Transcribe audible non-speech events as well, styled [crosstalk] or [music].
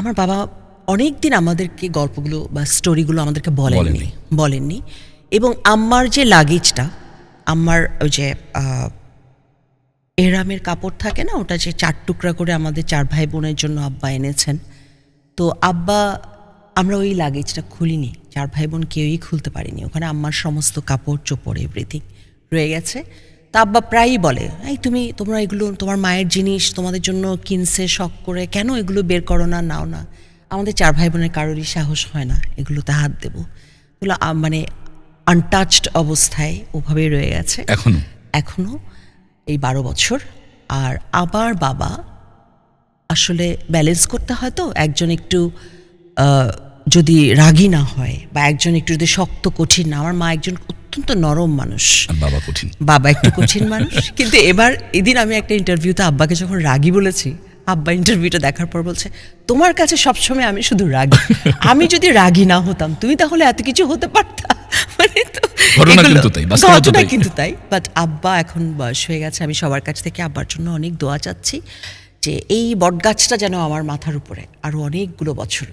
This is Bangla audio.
আমার বাবা অনেক দিন আমাদেরকে গল্পগুলো বা স্টোরিগুলো আমাদেরকে বলেননি। বলেননি। এবং আম্মার যে লাগেজটা আম্মার ওই যে এরামের কাপড় থাকে না ওটা যে চার টুকরা করে আমাদের চার ভাই বোনের জন্য আব্বা এনেছেন। তো আব্বা আমরা ওই লাগেজটা খুলিনি। চার ভাই বোন কেউই খুলতে পারিনি। ওখানে আম্মার সমস্ত কাপড় চোপড় এভরিথিং রয়ে গেছে। তা আব্বা প্রায়ই বলে এই তুমি তোমরা এগুলো তোমার মায়ের জিনিস তোমাদের জন্য কিনছে শখ করে কেন এগুলো বের করো না নাও না? আমাদের চার ভাই বোনের কারোরই সাহস হয় না এগুলোতে হাত দেবো। এগুলো মানে আনটাচড অবস্থায় ওভাবেই রয়ে গেছে। এখনও? এখনও এই বারো বছর। আর আবার বাবা আসলে ব্যালেন্স করতে হয় তো একজন একটু যদি রাগী না হয় বা একজন একটু যদি শক্ত কঠিন না আমার মা একজন অত্যন্ত নরম মানুষ। বাবা কঠিন। বাবা একটু কঠিন মানুষ। [laughs] কিন্তু এবার এদিন আমি একটা ইন্টারভিউতে আব্বাকে যখন রাগী বলেছি আব্বা ইন্টারভিউটা দেখার পর বলছে তোমার কাছে সবসময় আমি শুধু রাগী। আমি যদি রাগী না হতাম তুমি তাহলে এত কিছু হতে পারতা? [laughs] মানে তো ঘটনা কিন্তু তাই, বাট আব্বা এখন বয়স হয়ে গেছে আমি সবার কাছ থেকে আব্বার জন্য অনেক দোয়া চাচ্ছি যে এই বটগাছটা যেন আমার মাথার উপরে আরও অনেকগুলো বছর